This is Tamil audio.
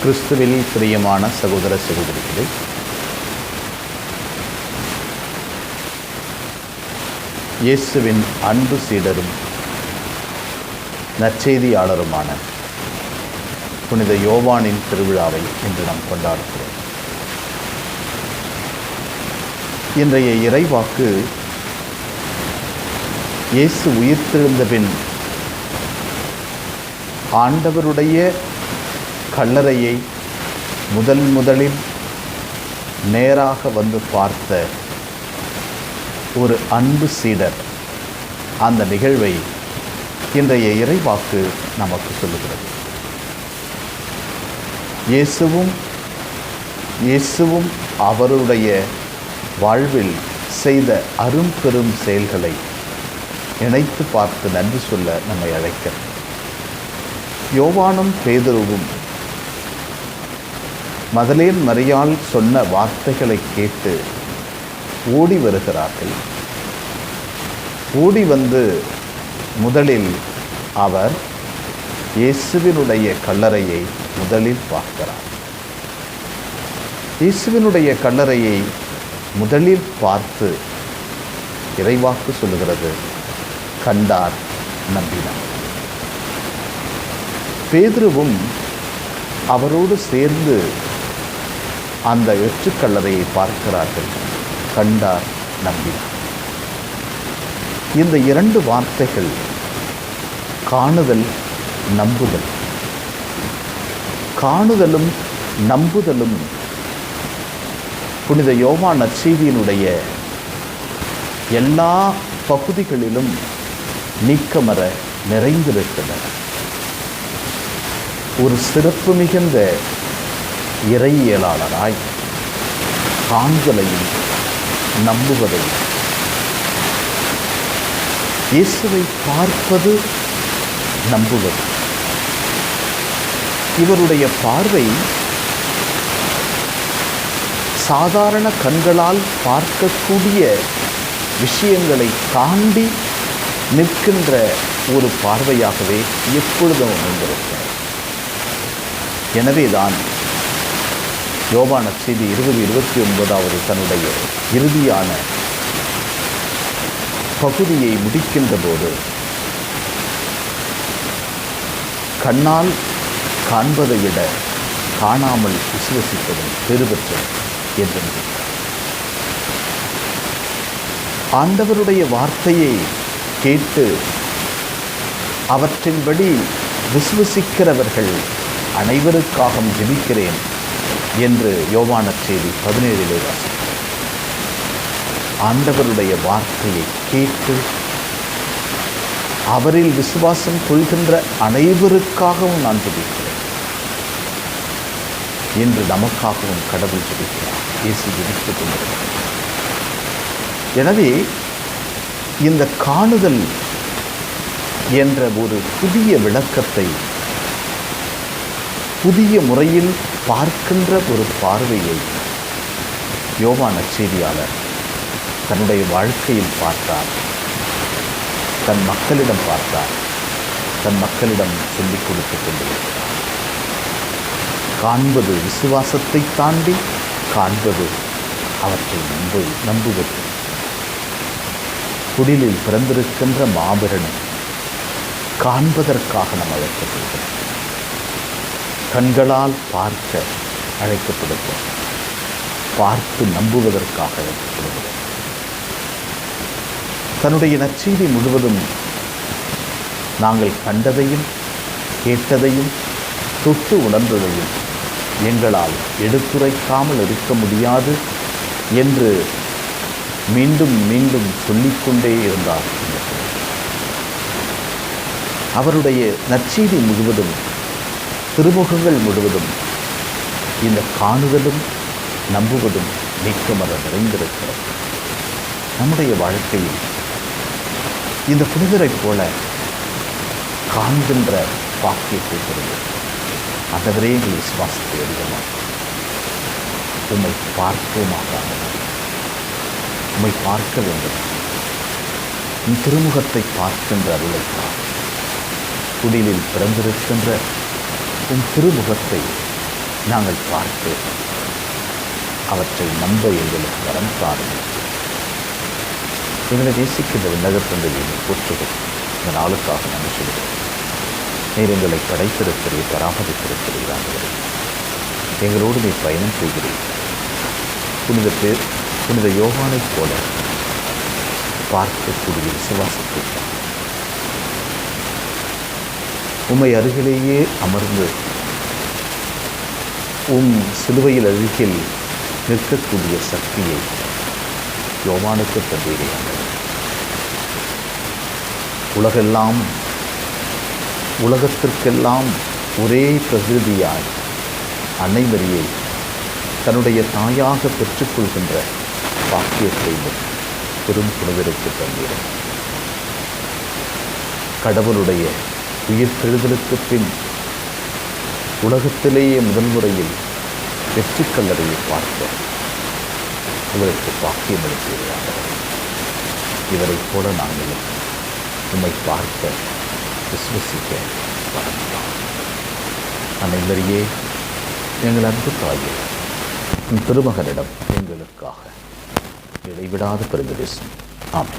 கிறிஸ்துவில் பிரியமான சகோதர சகோதரிகளே இயேசுவின் அன்பு சீடரும் நற்செய்தியாளருமான புனித யோவானின் திருவிழாவை இன்று நாம் கொண்டாடுகிறோம். இன்றைய இறைவாக்கு இயேசு உயிர்த்தெழுந்த பின் ஆண்டவருடைய கல்லறையை முதல் முதலில் நேராக வந்து பார்த்த ஒரு அன்பு சீடர் அந்த நிகழ்வை இன்றைய இறைவாக்கு நமக்கு சொல்லுகிறது. இயேசுவும் இயேசுவும் அவருடைய வாழ்வில் செய்த அரும்பெரும் செயல்களை இணைத்து பார்த்து நன்றி சொல்ல நம்மை அழைக்கிறது யோவானும் பேதுருவும் மதலேன் மரியாள் சொன்ன வார்த்தைகளை கேட்டு ஓடி வருகிறார்கள். ஓடி வந்து முதலில் அவர் இயேசுவினுடைய கல்லறையை முதலில் பார்க்கிறார். இயேசுவினுடைய கல்லறையை முதலில் பார்த்து இறைவாக்கு சொல்லுகிறது கண்டார் நம்பினார். பேதுருவும் அவரோடு சேர்ந்து அந்த எச்சுக்கல்லறையை பார்க்கிறார்கள். கண்டார் நம்பினார். இந்த இரண்டு வார்த்தைகள் காணுதல் நம்புதல். காணுதலும் நம்புதலும் புனித யோமா நற்செய்தியினுடைய எல்லா பகுதிகளிலும் நீக்கமர நிறைந்திருக்கின்றன. ஒரு சிறப்பு மிகுந்த இறையியலாளராய் காண்களையும் நம்புவதையும். இயேசுவை பார்ப்பது நம்புவது. இவருடைய பார்வை சாதாரண கண்களால் பார்க்கக்கூடிய விஷயங்களை தாண்டி நிற்கின்ற ஒரு பார்வையாகவே எப்பொழுதும் அமைந்திருக்கிறது. எனவேதான் யோபான செய்தி இருபது இருபத்தி ஒன்பதாவது தன்னுடைய இறுதியான பகுதியை முடிக்கின்ற போது கண்ணால் காண்பதை விட காணாமல் விசுவசிப்பதும் பெருபற்றது என்று முடித்தார் ஆண்டவருடைய வார்த்தையை கேட்டு அவற்றின்படி விசுவசிக்கிறவர்கள் அனைவருக்காகவும் ஜெபிக்கிறேன். என்று யோவான செய்தி பதினேழிலே ஆண்டவருடைய வார்த்தையை கேட்டு அவரில் விசுவாசம் கொள்கின்ற அனைவருக்காகவும் நான் ஜெபிக்கிறேன் என்று நமக்காகவும் கடவுள் ஜெபிக்கிறார். இயேசு ஜெபித்துக் கொண்டிருக்கிறார். எனவே இந்த காணுதல் என்ற ஒரு புதிய விளக்கத்தை புதிய முறையில் பார்க்கின்ற ஒரு பார்வையை யோவான செய்தியாளர் தன்னுடைய வாழ்க்கையில் பார்த்தார். தன் மக்களிடம் பார்த்தார். தன் மக்களிடம் சொல்லிக் கொடுத்துக் கொண்டிருக்கிறார். காண்பது விசுவாசத்தை தாண்டி காண்பது அவற்றை நம்பு நம்புவது. குடிலில் பிறந்திருக்கின்ற மாபெரணம் காண்பதற்காக நாம் அழைக்கப்படுகிறோம். கண்களால் பார்க்க அழைக்கப்படுகிறோம் பார்த்து நம்புவதற்காக அழைக்கப்படுகிறோம் தன்னுடைய நற்செய்தி முழுவதும் நாங்கள் கண்டதையும் கேட்டதையும் தொட்டு உணர்ந்ததையும் எங்களால் எடுத்துரைக்காமல் இருக்க முடியாது என்று மீண்டும் மீண்டும் சொல்லிக்கொண்டே இருந்தார். அவருடைய நற்செய்தி முழுவதும் திருமுகங்கள் முழுவதும் இந்த காணுதலும் நம்புவதும் நீக்கமர நிறைந்திருக்கிறது. நம்முடைய வாழ்க்கையில் இந்த புனிதரைப் போல காண்கின்ற பாக்கியத்தை பெறுது அந்த எங்கள் விசுவாசத்தை அறியலாம் உம்மை பார்ப்போமாக உம்மை பார்க்க வேண்டும். திருமுகத்தை பார்க்கின்ற அருளைத்தான் குடிலில் பிறந்திருக்கின்ற இருக்கும் திருமுகத்தை நாங்கள் பார்த்து அவற்றை நம்ப எங்களுக்கு வரம் தாருங்கள் எங்களை நேசிக்கின்ற விண்ணகத்தந்தையை போற்றுவோம் இந்த நாளுக்காக நன்றி சொல்கிறோம் நீர் எங்களை படைத்திருக்கிறீர் பராமரித்திருக்கிறீர் ஆண்டவரே. எங்களோடு நீ பயணம் செய்கிறீர். புனித பேர் புனித யோகானைப் போல பார்க்கக்கூடிய விசுவாசத்தை உம்மை அருகிலேயே அமர்ந்து உம் சிலுவையில் அருகில் நிற்கக்கூடிய சக்தியை யோவானுக்கு தந்தீர்கள் உலகெல்லாம் உலகத்திற்கெல்லாம் ஒரே பிரகிருதியாய் அன்னை மரியை தன்னுடைய தாயாக பெற்றுக்கொள்கின்ற பாக்கியத்தை பெரும் புனிதருக்கு தந்தீர்கள் கடவுளுடைய உயிர்த்தெழுதலுக்கு பின் உலகத்திலேயே முதல் முறையில் வெற்றி கல்லறையை பார்க்க உங்களுக்கு பாக்கியம் அளித்தீர்களாக. இவரைப் போல நாங்களும் உம்மை பார்க்க விசுவசிக்க வரலாம் அனைவரையே எங்கள் அன்பு தாயே திருமகனிடம் எங்களுக்காக இடைவிடாத பெருமிதேசம் ஆம்